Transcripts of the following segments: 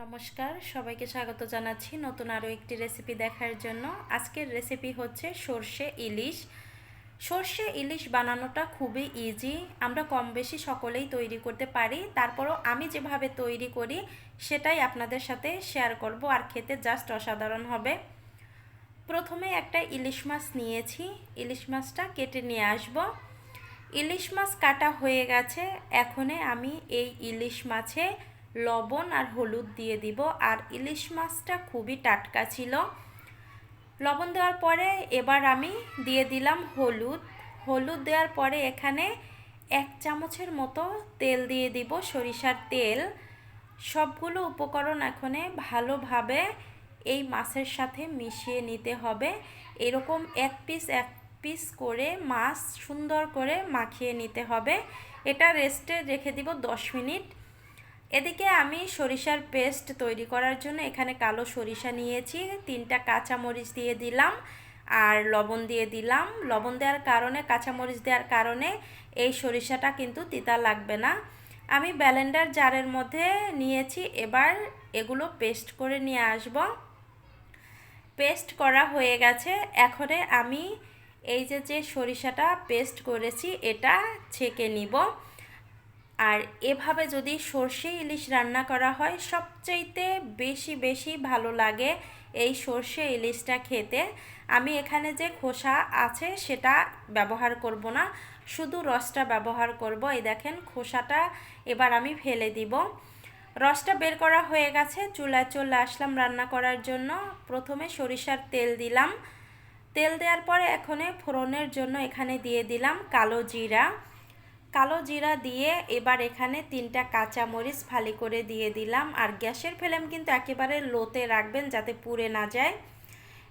নমস্কার, সবাইকে স্বাগত জানাচ্ছি নতুন আরও একটি রেসিপি দেখার জন্য। আজকের রেসিপি হচ্ছে সর্ষে ইলিশ। সর্ষে ইলিশ বানানোটা খুবই ইজি আমরা কম বেশি সকলেই তৈরি করতে পারি। তারপরও আমি যেভাবে তৈরি করি, সেটাই আপনাদের সাথে শেয়ার করব, আর খেতে জাস্ট অসাধারণ হবে। প্রথমে একটা ইলিশ মাছ নিয়েছি, ইলিশ মাছটা কেটে নিয়ে আসব। ইলিশ মাছ কাটা হয়ে গেছে, এখনে আমি এই ইলিশ মাছে লবণ আর হলুদ দিয়ে দিব। আর ইলিশ মাছটা খুবই টাটকা ছিল। লবণ দেওয়ার পরে এবার আমি দিয়ে দিলাম হলুদ। হলুদ দেওয়ার পরে এখানে এক চামচের মতো তেল দিয়ে দিব, সরিষার তেল। সবগুলো উপকরণ এখানে ভালোভাবে এই মাছের সাথে মিশিয়ে নিতে হবে। এরকম এক পিস এক পিস করে মাছ সুন্দর করে মাখিয়ে নিতে হবে। এটা রেস্টে রেখে দিব দশ মিনিট। এদিকে আমি সরিষার পেস্ট তৈরি করার জন্য এখানে কালো সরিষা নিয়েছি, তিনটা কাঁচামরিচ দিয়ে দিলাম আর লবণ দিয়ে দিলাম। লবণ দেওয়ার কারণে, কাঁচামরিচ দেওয়ার কারণে এই সরিষাটা কিন্তু তিতা লাগবে না। আমি ব্যালেন্ডার জারের মধ্যে নিয়েছি, এবার এগুলো পেস্ট করে নিয়ে আসব। পেস্ট করা হয়ে গেছে। এখনে আমি এই যে যে সরিষাটা পেস্ট করেছি, এটা ছেঁকে নিব। আর এভাবে যদি সর্ষে ইলিশ রান্না করা হয়, সবচাইতে বেশি বেশি ভালো লাগে এই সর্ষে ইলিশটা খেতে। আমি এখানে যে খোসা আছে সেটা ব্যবহার করব না, শুধু রসটা ব্যবহার করব। এই দেখেন খোসাটা এবার আমি ফেলে দিব। রসটা বের করা হয়ে গেছে, চুলায় চলে আসলাম রান্না করার জন্য। প্রথমে সরিষার তেল দিলাম। তেল দেওয়ার পরে এখানে ফোড়নের জন্য এখানে দিয়ে দিলাম কালো জিরা। কালো জিরা দিয়ে এবার এখানে তিনটা কাঁচা মরিচ ফালি করে দিয়ে দিলাম। আর গ্যাসের ফ্লেম কিন্তু একেবারে লোতে রাখবেন যাতে পুড়ে না যায়।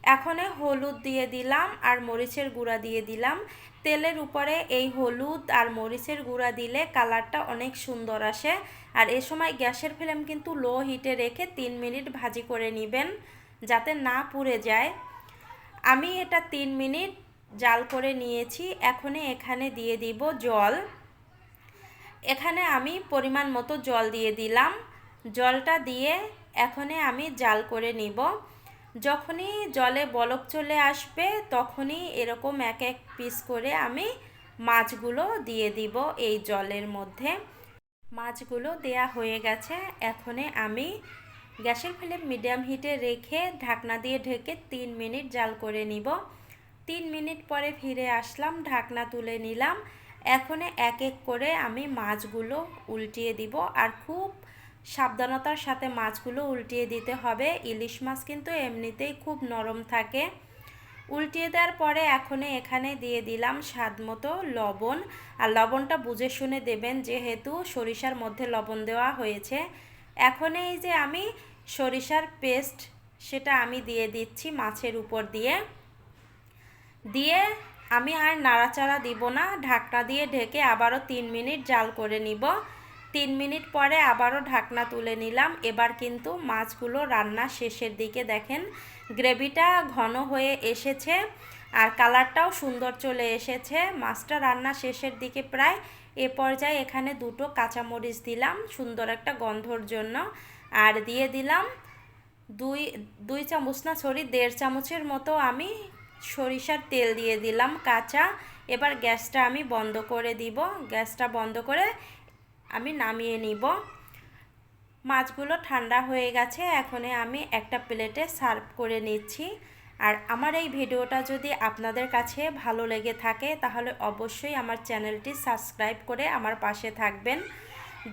এখনে হলুদ দিয়ে দিলাম আর মরিচের গুঁড়া দিয়ে দিলাম। তেলের উপরে এই হলুদ আর মরিচের গুঁড়া দিলে কালারটা অনেক সুন্দর আসে। আর এ সময় গ্যাসের ফ্লেম কিন্তু লো হিটে রেখে তিন মিনিট ভাজি করে নেবেন যাতে না পুড়ে যায়। আমি এটা তিন মিনিট জাল করে নিয়েছি। এখনে এখানে দিয়ে দিব জল। এখানে আমি পরিমাণ মতো জল দিয়ে দিলাম। জলটা দিয়ে এখনে আমি জাল করে নিব। যখনই জলে বলক চলে আসবে, তখনই এরকম এক এক পিস করে আমি মাছগুলো দিয়ে দিব এই জলের মধ্যে। মাছগুলো দেয়া হয়ে গেছে। এখনে আমি গ্যাসের ফ্লেম মিডিয়াম হিটে রেখে ঢাকনা দিয়ে ঢেকে তিন মিনিট জাল করে নিব। তিন মিনিট পরে ফিরে আসলাম, ঢাকনা তুলে নিলাম। এখন এক এক করে আমি মাছগুলো উল্টিয়ে দিব। আর খুব সাবধানতার সাথে মাছগুলো উল্টিয়ে দিতে হবে। ইলিশ মাছ কিন্তু এমনিতেই খুব নরম থাকে। উল্টিয়ে দেওয়ার পরে এখন এখানে দিয়ে দিলাম স্বাদ মতো লবণ। আর লবণটা বুঝে শুনে দেবেন যেহেতু সরিষার মধ্যে লবণ দেওয়া হয়েছে। এখন এই যে আমি সরিষার পেস্ট সেটা আমি দিয়ে দিচ্ছি মাছের উপর দিয়ে। দিয়ে আমি আর নাড়াচাড়া দিব না, ঢাকনা দিয়ে ঢেকে আবারও তিন মিনিট জাল করে নিব। তিন মিনিট পরে আবারও ঢাকনা তুলে নিলাম। এবার কিন্তু মাছগুলো রান্না শেষের দিকে দেখেন, গ্রেভিটা ঘন হয়ে এসেছে আর কালারটাও সুন্দর চলে এসেছে। মাছটা রান্না শেষের দিকে প্রায় এ পর্যায়ে এখানে দুটো কাঁচামরিচ দিলাম, সুন্দর একটা গন্ধর জন্য। আর দিয়ে দিলাম দুই দুই চামচ না, সরি, দেড় চামচের মতো আমি সরিষার তেল দিয়ে দিলাম কাঁচা। এবার গ্যাসটা আমি বন্ধ করে দিব। গ্যাসটা বন্ধ করে আমি নামিয়ে নিব। মাছগুলো ঠান্ডা হয়ে গেছে, এখন আমি একটা প্লেটে সার্ভ করে নিচ্ছি। আর আমার এই ভিডিওটা যদি আপনাদের কাছে ভালো লেগে থাকে, তাহলে অবশ্যই আমার চ্যানেলটি সাবস্ক্রাইব করে আমার পাশে থাকবেন।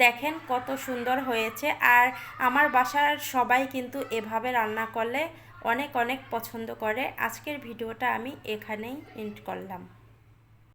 দেখেন কত সুন্দর হয়েছে। আর আমার বাসার সবাই কিন্তু এভাবে রান্না করলে অনেক অনেক পছন্দ করে। আজকের ভিডিওটা আমি এখানেই এন্ড করলাম।